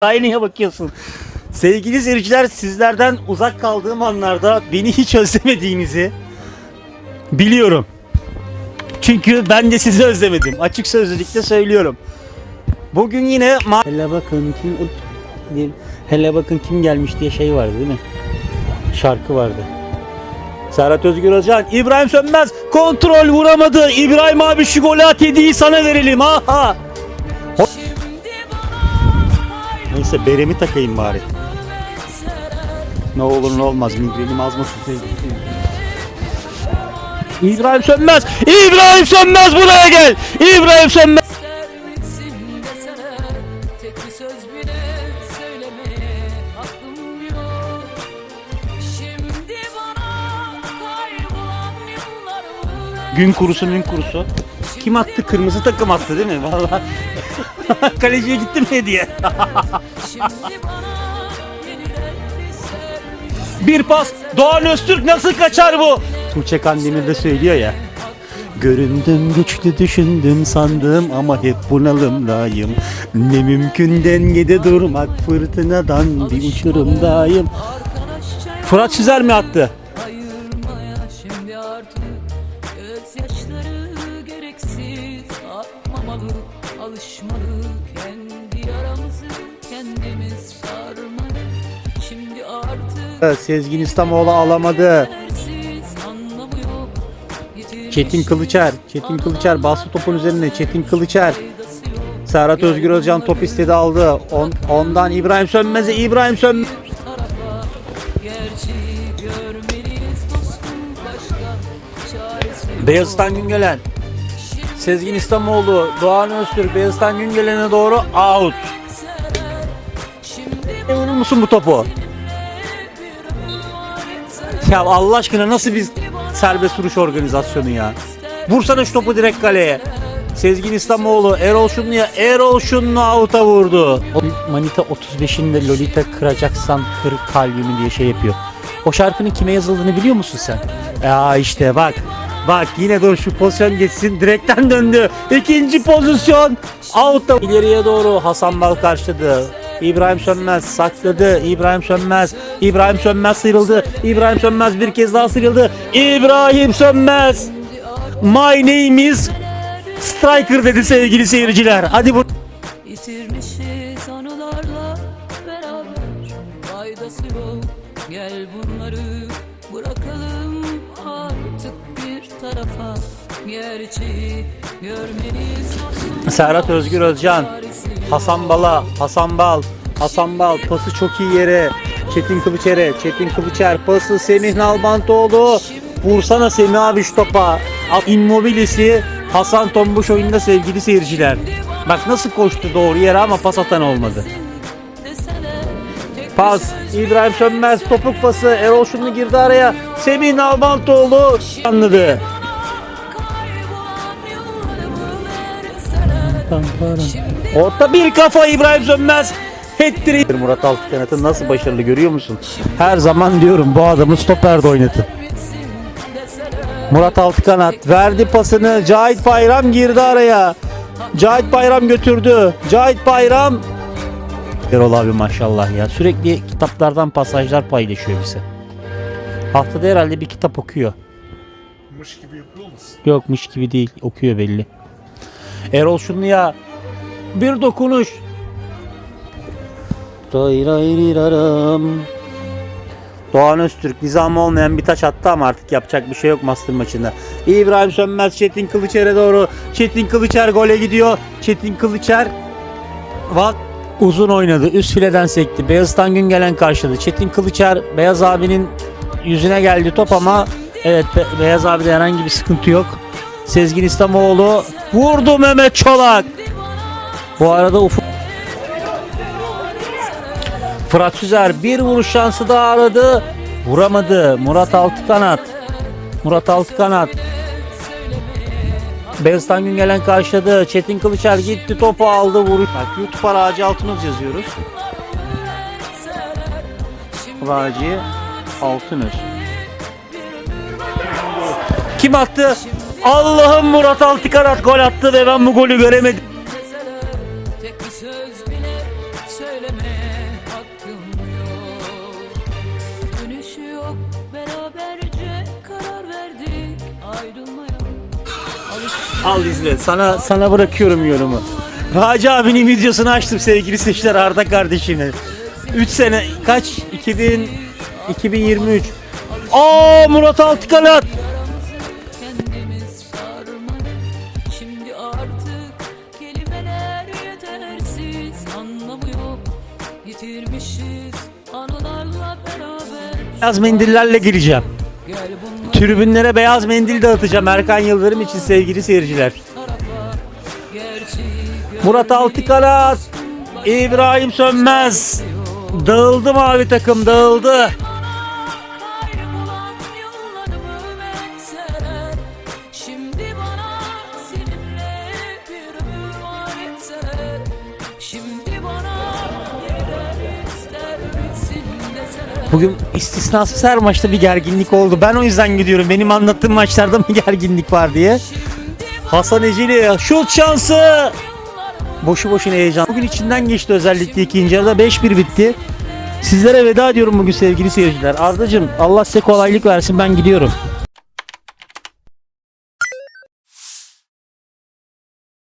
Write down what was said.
Aynaya bakıyorsun. Sevgili seyirciler sizlerden uzak kaldığım anlarda beni hiç özlemediğinizi biliyorum. Çünkü ben de sizi özlemedim. Açık sözlülükte söylüyorum. Bugün yine Hele bakın kim Hele bakın kim gelmiş diye şey vardı değil mi? Şarkı vardı. Serhat Özgür Özcan, İbrahim Sönmez kontrol vuramadı. İbrahim abi şu golü hediyeyi sana verelim. Ha ha. Neyse beremi takayım bari. Ne olur ne olmaz migrenim azmasın sevgilim. İbrahim Sönmez! İbrahim Sönmez buraya gel! İbrahim Sönmez! Gün kurusu gün kurusu. Kim attı? Kırmızı takım attı değil mi? Vallahi. Kaleciye gitti mi hediye? Şimdi bana yeniden bir pas. Doğan Öztürk nasıl kaçar bu? Tuğçe Kandemir de söylüyor ya. Göründüm güçlü düşündüm sandım ama hep bunalımdayım. Ne mümkün dengede durmak fırtınadan bir uçurumdayım. Fırat Süzer mi attı? Gözyaşları gereksiz akmamalı Alışmalı kendi yaramızı kendimiz sarmalı Şimdi artık Sezgin İslamoğlu alamadı. Çetin Kılıçer. Çetin Kılıçer bastı topun üzerine. Çetin Kılıçer. Serhat Özgür Özcan top istedi aldı. On, ondan İbrahim Sönmez'e İbrahim Sönmez. Beyazıt'tan Güngelen. Sezgin İslamoğlu, Doğan Öztürk, Beyazıt'tan Güngelen'e doğru out. Vurur musun bu topu? Ya Allah aşkına nasıl bir serbest vuruş organizasyonu ya? Vursana şu topu direkt kaleye. Sezgin İslamoğlu, Erol Şunlu'ya, Erol Şunlu out'a vurdu. Manita 35'inde Lolita kıracaksan kır kalbimi diye şey yapıyor. O şarkının kime yazıldığını biliyor musun sen? Ya işte bak. Bak yine dur şu pozisyon geçsin. Direkten döndü. İkinci pozisyon. Out'ta ileriye doğru Hasan Bal karşıladı. İbrahim Sönmez sakladı. İbrahim Sönmez. İbrahim Sönmez sıyrıldı. İbrahim Sönmez bir kez daha sıyrıldı. İbrahim Sönmez. My name is Striker dedi sevgili seyirciler. Hadi bu Yitirmişiz anılarla beraber Faydası yok Gel bunları bırakalım artık bir tarafa Gerçeği dostum Serhat Özgür Özcan. Hasan Bala, Hasan Bal, Hasan Bal pası çok iyi yere. Çetin Kılıçer'e, Çetin Kılıçer pası Semih Nalbantoğlu. Vursana Semih abi şu topa. İmmobilisi Hasan Tombuş oyunda sevgili seyirciler. Bak nasıl koştu doğru yere ama pas atan olmadı. Pas İbrahim Sönmez topuk pası Erol Şunlu girdi araya. Semih Nalbantoğlu anladı. Orta bir kafa İbrahim Sönmez. Hettiri. Murat Altıkanat'ın nasıl başarılı görüyor musun? Her zaman diyorum bu adamı stoperde oynatın. Murat Altıkanat verdi pasını. Cahit Bayram girdi araya. Cahit Bayram götürdü. Cahit Bayram. Erol abi maşallah ya. Sürekli kitaplardan pasajlar paylaşıyor bize. Haftada herhalde bir kitap okuyor. Mış gibi yapıyor musun? Yokmuş gibi değil. Okuyor belli. Erol Şunlu'ya bir dokunuş. Ray ray riraram. Doğan Öztürk nizamı olmayan bir taç attı ama artık yapacak bir şey yok master maçında. İbrahim Sönmez Çetin Kılıçer'e doğru. Çetin Kılıçer gole gidiyor. Çetin Kılıçer Vat uzun oynadı. Üst fileden sekti. Beyazıt'tan gün gelen karşıladı. Çetin Kılıçer Beyaz abinin yüzüne geldi top ama evet Be- Beyaz abide herhangi bir sıkıntı yok. Sezgin İslamoğlu vurdu Mehmet Çolak. Bu arada Ufuk Fırat Süzer bir vuruş şansı daha aradı. Vuramadı. Murat Altıkanat. Murat Altıkanat. Beyazıt'tan gün gelen karşıladı. Çetin Kılıçer gitti topu aldı vuruş. Bak YouTube Raci Altınöz yazıyoruz. Raci Altınöz. Kim attı? Allah'ım Murat Altıkanat gol attı ve ben bu golü göremedim. Al izle. Sana sana bırakıyorum yorumu. Raci abinin videosunu açtım sevgili seyirciler Arda kardeşini. 3 sene kaç? 2000 2023. Aa Murat Altıkalat. kendimiz sarmadık Şimdi artık kelimeler yetersiz Anlamı yok Yitirmişiz anılarla beraber Beyaz mendillerle gireceğim. Tribünlere beyaz mendil dağıtacağım Erkan Yıldırım için sevgili seyirciler. Murat Altıkalat, İbrahim Sönmez. Dağıldı mavi takım dağıldı. Bugün istisnasız her maçta bir gerginlik oldu. Ben o yüzden gidiyorum. Benim anlattığım maçlarda bir gerginlik var diye. Hasan Eceli şut şansı. Boşu boşuna heyecan. Bugün içinden geçti özellikle ikinci yarıda 5-1 bitti. Sizlere veda ediyorum bugün sevgili seyirciler. Ardacığım Allah size kolaylık versin ben gidiyorum.